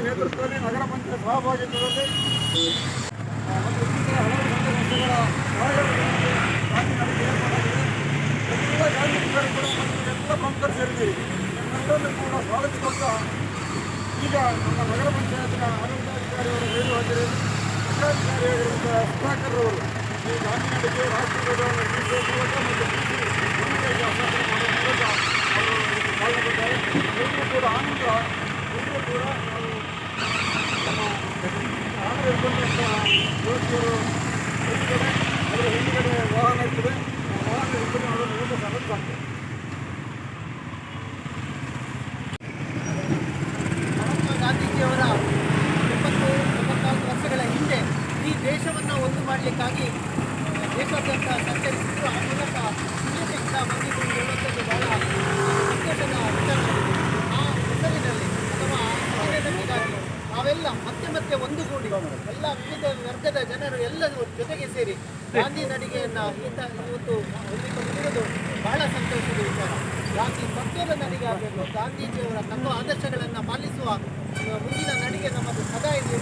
ನೇತೃತ್ವದಲ್ಲಿ ನಗರ ಪಂಚಾಯತ್ ಸಹಭಾಗಿತ್ವದಲ್ಲಿ ಒಂದು ಇತ್ತೀಚಿನ ಹಲವು ಸಂಘ ಸಂಸ್ಥೆಗಳ ಎಲ್ಲ ಕಾರ್ಮಿಕರು ಕೂಡ ಎಲ್ಲ ಪ್ರಮುಖರು ಸೇರಿದ್ದೀರಿ ನಮ್ಮೆಲ್ಲರೂ ಕೂಡ ಸ್ವಾಗತಿಸ್ಕೊಳ್ತಾ ಈಗ ನಮ್ಮ ನಗರ ಪಂಚಾಯತ್ನ ಆಡಳಿತಾಧಿಕಾರಿಯವರು ಹೇಳಿ ಹೋದರೆ ಜಿಲ್ಲಾಧಿಕಾರಿಯಾಗಿರುವಂಥ ಸುಧಾಕರ್ ಅವರು ಈ ಗಾಂಧಿನಡಿಗೆ ರಾಷ್ಟ್ರೀಯ ಮೂಲಕ ಗಾಂಧೀಜಿಯವರ ಎಪ್ಪತ್ತು ಎಪ್ಪತ್ನಾಲ್ಕು ವರ್ಷಗಳ ಹಿಂದೆ ಈ ದೇಶವನ್ನು ಒಂದು ಮಾಡಲಿಕ್ಕಾಗಿ ದೇಶಾದ್ಯಂತ ಸಂಚರಿಸಿದ್ದು ಆ ಮೂಲಕ ನಾವೆಲ್ಲ ಮತ್ತೆ ಮತ್ತೆ ಒಂದುಗೂಡಿ ಎಲ್ಲ ವಿವಿಧ ವರ್ಗದ ಜನರು ಎಲ್ಲರೂ ಜೊತೆಗೆ ಸೇರಿ ಗಾಂಧಿ ನಡಿಗೆಯನ್ನ ಈತ ಇವತ್ತು ಹೊಂದಿಕೊಂಡಿರುವುದು ಬಹಳ ಸಂತೋಷದ ವಿಚಾರ. ಗಾಂಧಿ ತತ್ವದ ನಡಿಗೆ ಆಗಬೇಕು, ಗಾಂಧೀಜಿಯವರ ತತ್ವ ಆದರ್ಶಗಳನ್ನ ಪಾಲಿಸುವ ಮುಂದಿನ ನಡಿಗೆ ನಮ್ಮದು ಸದಾ ಇದೆ.